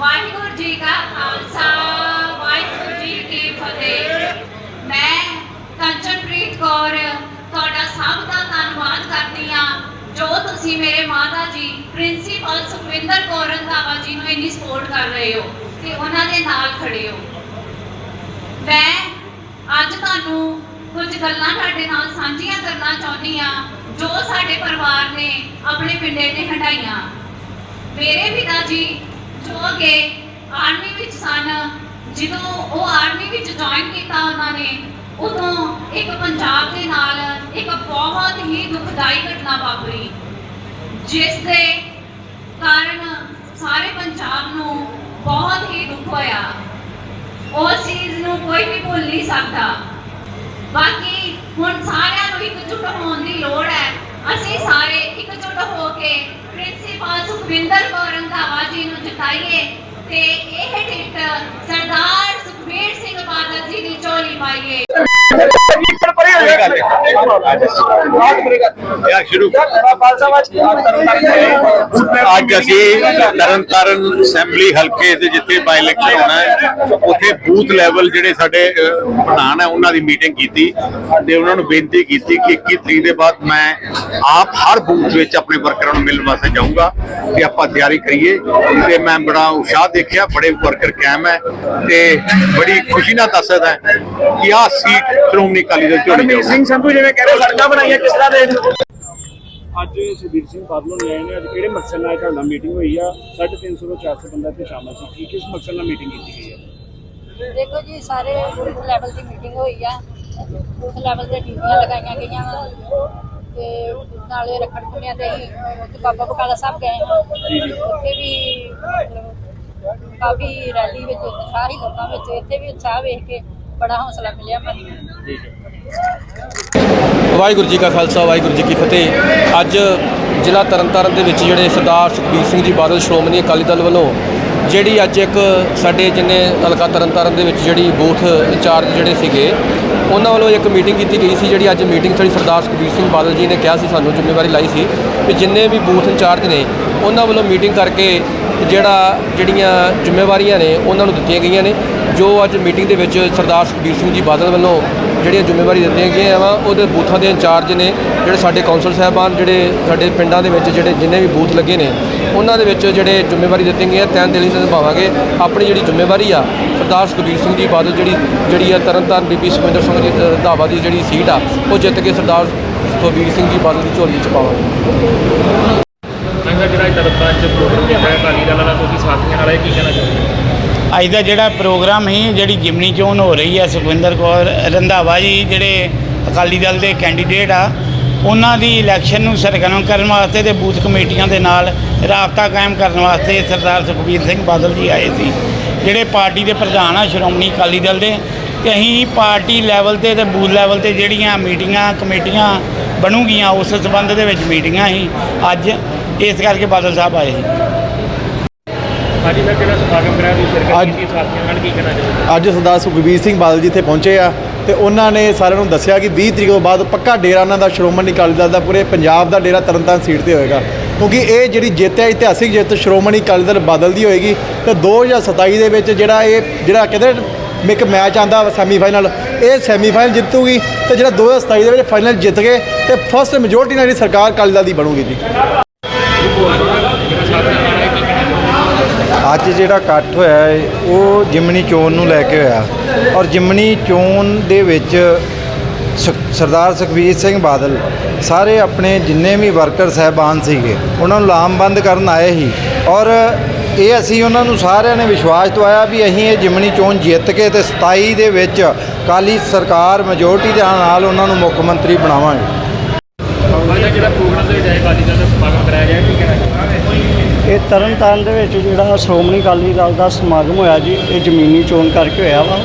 ਵਾਹਿਗੁਰੂ ਜੀ ਕਾ ਖਾਲਸਾ, ਵਾਹਿਗੁਰੂ ਜੀ ਕੀ ਫਤਿਹ। ਮੈਂ ਕੰਚਨਪ੍ਰੀਤ ਕੌਰ, ਤੁਹਾਡਾ ਸਭ ਦਾ ਧੰਨਵਾਦ ਕਰਦੀ ਆ ਜੋ ਤੁਸੀਂ ਮੇਰੇ ਮਾਤਾ ਜੀ, ਪ੍ਰਿੰਸੀਪਲ ਸੁਖਵਿੰਦਰ ਕੌਰ ਰੰਧਾਵਾ ਜੀ ਨੂੰ ਇੰਨੀ ਸਪੋਰਟ ਕਰ ਰਹੇ ਹੋ ਤੇ ਉਹਨਾਂ ਦੇ ਨਾਲ ਖੜੇ ਹੋ। ਮੈਂ ਅੱਜ ਤੁਹਾਨੂੰ ਕੁਝ ਗੱਲਾਂ ਤੁਹਾਡੇ ਨਾਲ ਸਾਂਝੀਆਂ ਕਰਨਾ ਚਾਹੁੰਦੀ ਆ ਜੋ ਸਾਡੇ ਪਰਿਵਾਰ ਨੇ ਆਪਣੇ ਪਿੰਡੇ ਤੇ ਹਟਾਈਆਂ ਮੇਰੇ ਪਿਤਾ ਜੀ ਹੋ ਕੇ ਆਰਮੀ ਵਿੱਚ ਸਨ। ਜਦੋਂ ਉਹ ਆਰਮੀ ਵਿੱਚ ਜੁਆਇਨ ਕੀਤਾ ਉਹਨਾਂ ਨੇ, ਉਦੋਂ ਇੱਕ ਪੰਜਾਬ ਦੇ ਨਾਲ ਇੱਕ ਬਹੁਤ ਹੀ ਦੁਖਦਾਈ ਘਟਨਾ ਵਾਪਰੀ, ਜਿਸ ਦੇ ਕਾਰਨ ਸਾਰੇ ਪੰਜਾਬ ਨੂੰ ਬਹੁਤ ਹੀ ਦੁੱਖ ਹੋਇਆ। ਉਸ ਚੀਜ਼ ਨੂੰ ਕੋਈ ਵੀ ਭੁੱਲ ਨਹੀਂ ਸਕਦਾ। ਬਾਕੀ ਹੁਣ ਸਾਰਿਆਂ ਨੂੰ ਇਕਜੁੱਟ ਹੋਣ ਦੀ ਲੋੜ ਹੈ। ਅਸੀਂ ਸਾਰੇ ਇਕਜੁੱਟ ਹੋ ਕੇ ਪ੍ਰਿੰਸੀਪਲ ਸੁਖਵਿੰਦਰ ਕੌਰ ਰੰਧਾਵਾ ਤੇ ਇਹ ਟਿਕਟ ਸਰਦਾਰ ਸੁਖਬੀਰ ਸਿੰਘ ਬਾਦਲ ਜੀ ਦੀ ਝੋਲੀ ਪਾਈਏ। ਅੱਜ ਅਸੀਂ ਤਰਨਤਾਰਨ ਅਸੈਂਬਲੀ ਹਲਕੇ ਦੇ ਜਿੱਥੇ ਬਾਈ ਇਲੈਕਸ਼ਨ ਹੋਣਾ ਹੈ, ਉੱਥੇ ਬੂਥ ਲੈਵਲ ਜਿਹੜੇ ਸਾਡੇ ਪ੍ਰਧਾਨ ਹੈ, ਉਹਨਾਂ ਦੀ ਮੀਟਿੰਗ ਕੀਤੀ ਤੇ ਉਹਨਾਂ ਨੂੰ ਬੇਨਤੀ ਕੀਤੀ ਕਿ 21 ਤਰੀਕ ਦੇ ਬਾਅਦ ਮੈਂ ਆਪ ਹਰ ਬੂਥ ਵਿੱਚ ਆਪਣੇ ਵਰਕਰਾਂ ਨੂੰ ਮਿਲਣ ਵਾਸਤੇ ਜਾਊਂਗਾ ਤੇ ਆਪਾਂ ਤਿਆਰੀ ਕਰੀਏ। ਤੇ ਮੈਂ ਬੜਾ ਉਤਸ਼ਾਹ ਦੇਖਿਆ, ਬੜੇ ਵਰਕਰ ਕਾਇਮ ਹੈ ਤੇ ਬੜੀ ਖੁਸ਼ੀ ਨਾਲ ਦੱਸ ਸਕਦਾ ਕਿ ਆਹ ਸੀਟ ਸ਼੍ਰੋਮਣੀ ਅਕਾਲੀ ਦਲ ਝੋਲੀ ਸਿੰਘ ਸੰਧੂ ਜਿਵੇਂ ਕਹਿ ਰਹੇ ਸੜਕਾਂ ਬਣਾਈਆਂ ਕਿਸ ਤਰ੍ਹਾਂ ਦੇ ਅੱਜ ਸੁਖਬੀਰ ਸਿੰਘ ਬਾਦਲ ਨੇ ਆਏ ਨੇ ਅੱਜ ਕਿਹੜੇ ਮਕਸਦ ਨਾਲ ਤੁਹਾਡਾ ਮੀਟਿੰਗ ਹੋਈ ਆ? 350 ਤੋਂ 400 ਬੰਦਾ ਇੱਥੇ ਸ਼ਾਮਲ ਸੀ। ਕੀ ਕਿਸ ਮਕਸਦ ਨਾਲ ਮੀਟਿੰਗ ਕੀਤੀ ਗਈ ਹੈ ਦੇਖੋ ਜੀ ਸਾਰੇ ਬੂਥ ਲੈਵਲ ਦੀ ਮੀਟਿੰਗ ਹੋਈ ਆ। ਬੂਥ ਲੈਵਲ ਤੇ ਡਿਊਟੀਆਂ ਲਗਾਈਆਂ ਗਈਆਂ ਵਾ। ਤੇ ਨਾਲੇ ਰੱਖੜ ਪੁੰਨਿਆ ਤੇ ਅਸੀਂ ਉੱਥੇ ਬਾਬਾ ਬਕਾਲਾ ਸਾਹਿਬ ਗਏ ਹਾਂ। ਉੱਥੇ ਵੀ ਮਤਲਬ ਕਾਫੀ ਰੈਲੀ ਵਿੱਚ ਉਤਸ਼ਾਹ ਹੀ ਲੋਕਾਂ ਵਿੱਚ। ਇੱਥੇ ਵੀ ਉਤਸ਼ਾਹ ਵੇਖ ਕੇ ਬੜਾ ਹੌਸਲਾ ਮਿਲਿਆ ਮਨ ਨੂੰ। ਵਾਹਿਗੁਰੂ ਜੀ ਕਾ ਖਾਲਸਾ, ਵਾਹਿਗੁਰੂ ਜੀ ਕੀ ਫਤਿਹ। ਅੱਜ ਜ਼ਿਲ੍ਹਾ ਤਰਨਤਾਰਨ ਦੇ ਵਿੱਚ ਜਿਹੜੇ ਸਰਦਾਰ ਸੁਖਬੀਰ ਸਿੰਘ ਜੀ ਬਾਦਲ, ਸ਼੍ਰੋਮਣੀ ਅਕਾਲੀ ਦਲ ਵੱਲੋਂ ਜਿਹੜੀ ਅੱਜ ਇੱਕ ਸਾਡੇ ਜਿੰਨੇ ਹਲਕਾ ਤਰਨਤਾਰਨ ਦੇ ਵਿੱਚ ਜਿਹੜੀ ਬੂਥ ਇੰਚਾਰਜ ਜਿਹੜੇ ਸੀਗੇ, ਉਹਨਾਂ ਵੱਲੋਂ ਇੱਕ ਮੀਟਿੰਗ ਕੀਤੀ ਗਈ ਸੀ, ਜਿਹੜੀ ਅੱਜ ਮੀਟਿੰਗ ਸਾਡੀ ਸਰਦਾਰ ਸੁਖਬੀਰ ਸਿੰਘ ਬਾਦਲ ਜੀ ਨੇ ਕਿਹਾ ਸੀ, ਸਾਨੂੰ ਜ਼ਿੰਮੇਵਾਰੀ ਲਾਈ ਸੀ ਕਿ ਜਿੰਨੇ ਵੀ ਬੂਥ ਇੰਚਾਰਜ ਨੇ, ਉਹਨਾਂ ਵੱਲੋਂ ਮੀਟਿੰਗ ਕਰਕੇ ਜਿਹੜਾ ਜਿਹੜੀਆਂ ਜ਼ਿੰਮੇਵਾਰੀਆਂ ਨੇ, ਉਹਨਾਂ ਨੂੰ ਦਿੱਤੀਆਂ ਗਈਆਂ ਨੇ। ਜੋ ਅੱਜ ਮੀਟਿੰਗ ਦੇ ਵਿੱਚ ਸਰਦਾਰ ਸੁਖਬੀਰ ਸਿੰਘ ਜੀ ਬਾਦਲ ਵੱਲੋਂ ਜਿਹੜੀਆਂ ਜ਼ਿੰਮੇਵਾਰੀ ਦਿੱਤੀਆਂ ਗਈਆਂ ਵਾ, ਉਹਦੇ ਬੂਥਾਂ ਦੇ ਇੰਚਾਰਜ ਨੇ, ਜਿਹੜੇ ਸਾਡੇ ਕੌਂਸਲ ਸਾਹਿਬਾਨ, ਜਿਹੜੇ ਸਾਡੇ ਪਿੰਡਾਂ ਦੇ ਵਿੱਚ ਜਿਹੜੇ ਜਿੰਨੇ ਵੀ ਬੂਥ ਲੱਗੇ ਨੇ, ਉਹਨਾਂ ਦੇ ਵਿੱਚ ਜਿਹੜੇ ਜ਼ਿੰਮੇਵਾਰੀ ਦਿੱਤੀਆਂ ਗਈਆਂ ਤੈਨ ਦਿਲੀ ਨਾਲ ਨਿਭਾਵਾਂਗੇ ਆਪਣੀ ਜਿਹੜੀ ਜ਼ਿੰਮੇਵਾਰੀ ਆ, ਸਰਦਾਰ ਸੁਖਬੀਰ ਸਿੰਘ ਜੀ ਬਾਦਲ ਜਿਹੜੀ ਜਿਹੜੀ ਆ ਤਰਨਤਾਰਨ ਬੀਬੀ ਸੁਖਵਿੰਦਰ ਸਿੰਘ ਜੀ ਰੰਧਾਵਾ ਦੀ ਜਿਹੜੀ ਸੀਟ ਆ, ਉਹ ਜਿੱਤ ਕੇ ਸਰਦਾਰ ਸੁਖਬੀਰ ਸਿੰਘ ਜੀ ਬਾਦਲ ਦੀ ਝੋਲੀ ਚ ਪਾਵਾਂਗੇ। ਜਿਹੜਾ ਤਰਤਾਂ ਚ ਪ੍ਰੋਗਰਾਮ ਹੋਇਆ ਅਕਾਲੀ ਦਲ ਦਾ ਤੁਸੀਂ ਸਾਥੀਆਂ ਨਾਲ ਇਹ ਕੀ ਕਹਿਣਾ ਚਾਹੁੰਦੇ ਅੱਜ ਦਾ ਜਿਹੜਾ ਪ੍ਰੋਗਰਾਮ ਸੀ, ਜਿਹੜੀ ਜਿਮਨੀ ਚੋਣ ਹੋ ਰਹੀ ਹੈ ਸੁਖਵਿੰਦਰ ਕੌਰ ਰੰਧਾਵਾ ਜੀ ਜਿਹੜੇ ਅਕਾਲੀ ਦਲ ਦੇ ਕੈਂਡੀਡੇਟ ਆ, ਉਹਨਾਂ ਦੀ ਇਲੈਕਸ਼ਨ ਨੂੰ ਸਰਗਰਮ ਕਰਨ ਵਾਸਤੇ ਤੇ ਬੂਥ ਕਮੇਟੀਆਂ ਦੇ ਨਾਲ ਰਾਬਤਾ ਕਾਇਮ ਕਰਨ ਵਾਸਤੇ ਸਰਦਾਰ ਸੁਖਬੀਰ ਸਿੰਘ ਬਾਦਲ ਜੀ ਆਏ ਸੀ। ਜਿਹੜੇ ਪਾਰਟੀ ਦੇ ਪ੍ਰਧਾਨ ਆ, ਸ਼੍ਰੋਮਣੀ ਅਕਾਲੀ ਦਲ ਦੇ, ਤੇ ਅਸੀਂ ਪਾਰਟੀ ਲੈਵਲ ਤੇ ਤੇ ਬੂਥ ਲੈਵਲ ਤੇ ਜਿਹੜੀਆਂ ਮੀਟਿੰਗਾਂ, ਕਮੇਟੀਆਂ ਬਣੂਗੀਆਂ, ਉਸ ਸਬੰਧ ਦੇ ਵਿੱਚ ਮੀਟਿੰਗਾਂ ਹੀ ਅੱਜ ਇਸ ਕਰਕੇ ਬਾਦਲ ਸਾਹਿਬ ਆਏ ਸੀ। ਅੱਜ ਦਾ ਜਿਹੜਾ ਸਮਾਗਮ ਕਰਾਇਆ ਤੁਸੀਂ ਸ਼ਿਰਕਤ ਅੱਜ- ਕੀਤੀ ਸਾਥੀਆਂ ਨਾਲ ਕੀ ਕਹਿਣਾ ਚਾਹੁੰਦੇ ਅੱਜ ਸਰਦਾਰ ਸੁਖਬੀਰ ਸਿੰਘ ਬਾਦਲ ਜੀ ਇੱਥੇ ਪਹੁੰਚੇ ਆ ਤੇ ਉਹਨਾਂ ਨੇ ਸਾਰਿਆਂ ਨੂੰ ਦੱਸਿਆ ਕਿ 20 ਤਰੀਕ ਤੋਂ ਬਾਅਦ ਪੱਕਾ ਡੇਰਾ ਉਹਨਾਂ ਦਾ ਸ਼੍ਰੋਮਣੀ ਅਕਾਲੀ ਦਲ ਦਾ ਪੂਰੇ ਪੰਜਾਬ ਦਾ ਡੇਰਾ ਤਰਨਤਾਰਨ ਸੀਟ ਤੇ ਹੋਏਗਾ। ਕਿਉਂਕਿ ਇਹ ਜਿਹੜੀ ਜਿੱਤ ਹੈ ਇਤਿਹਾਸਿਕ ਜਿੱਤ ਸ਼੍ਰੋਮਣੀ ਅਕਾਲੀ ਦਲ ਬਾਦਲ ਦੀ ਹੋਏਗੀ ਤੇ 2027 ਦੇ ਵਿੱਚ ਜਿਹੜਾ ਇਹ ਜਿਹੜਾ ਕਹਿੰਦੇ ਇੱਕ ਮੈਚ ਆਂਦਾ ਸੈਮੀਫਾਈਨਲ ਇਹ ਸੈਮੀਫਾਈਨਲ ਜਿੱਤੂਗੀ ਤੇ ਜਿਹੜਾ 2027 ਦੇ ਵਿੱਚ ਫਾਈਨਲ ਜਿੱਤ ਗਏ ਤੇ ਫਸਟ ਮੈਜੋਰਟੀ ਨਾਲ ਜਿਹੜੀ ਸਰਕਾਰ ਅਕਾਲੀ ਦਲ ਦੀ ਬਣੂਗੀ ਜੀ। ਅੱਜ ਜਿਹੜਾ ਇਕੱਠ ਹੋਇਆ ਹੈ ਉਹ ਜਿਮਨੀ ਚੋਣ ਨੂੰ ਲੈ ਕੇ ਹੋਇਆ। ਔਰ ਜਿਮਨੀ ਚੋਣ ਦੇ ਵਿੱਚ ਸ- ਸਰਦਾਰ ਸੁਖਬੀਰ ਸਿੰਘ ਬਾਦਲ ਸਾਰੇ ਆਪਣੇ ਜਿੰਨੇ ਵੀ ਵਰਕਰ ਸਹਿਬਾਨ ਸੀਗੇ, ਉਹਨਾਂ ਨੂੰ ਲਾਮਬੰਦ ਕਰਨ ਆਏ ਸੀ। ਔਰ ਇਹ ਅਸੀਂ ਉਹਨਾਂ ਨੂੰ ਸਾਰਿਆਂ ਨੇ ਵਿਸ਼ਵਾਸ ਦਵਾਇਆ ਵੀ ਅਸੀਂ ਇਹ ਜਿਮਨੀ ਚੋਣ ਜਿੱਤ ਕੇ ਤੇ 27 ਦੇ ਵਿੱਚ ਕਾਲੀ ਸਰਕਾਰ ਮੈਜੋਰਟੀ ਦੇ ਨਾਲ ਉਹਨਾਂ ਨੂੰ ਮੁੱਖ ਮੰਤਰੀ ਬਣਾਵਾਂਗੇ। ਜਿਹੜਾ ਪ੍ਰੋਗਰਾਮ ਦੇ ਵਿੱਚ ਆਏ ਅਕਾਲੀ ਦਾ ਸਮਾਗਮ ਕਰਾਇਆ ਗਿਆ ਕੀ ਕਹਿਣਾ ਇਹ ਤਰਨਤਾਰਨ ਦੇ ਵਿੱਚ ਜਿਹੜਾ ਸ਼੍ਰੋਮਣੀ ਅਕਾਲੀ ਦਲ ਦਾ ਸਮਾਗਮ ਹੋਇਆ ਜੀ, ਇਹ ਜ਼ਮੀਨੀ ਚੋਣ ਕਰਕੇ ਹੋਇਆ ਵਾ।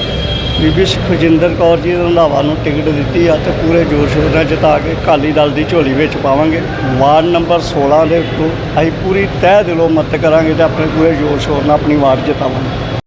ਬੀਬੀ ਸੁਖਜਿੰਦਰ ਕੌਰ ਜੀ ਰੰਧਾਵਾ ਨੂੰ ਟਿਕਟ ਦਿੱਤੀ ਆ ਤੇ ਪੂਰੇ ਜ਼ੋਰ ਸ਼ੋਰ ਨਾਲ ਜਿਤਾ ਕੇ ਅਕਾਲੀ ਦਲ ਦੀ ਝੋਲੀ ਵਿੱਚ ਪਾਵਾਂਗੇ। ਵਾਰਡ ਨੰਬਰ 16 ਦੇ ਉੱਤੋਂ ਅਸੀਂ ਪੂਰੀ ਤਹਿ ਦਿਲੋਂ ਮਦਦ ਕਰਾਂਗੇ ਤੇ ਆਪਣੇ ਪੂਰੇ ਜ਼ੋਰ ਸ਼ੋਰ ਨਾਲ ਆਪਣੀ ਵਾਰਡ ਜਿਤਾਵਾਂਗੇ।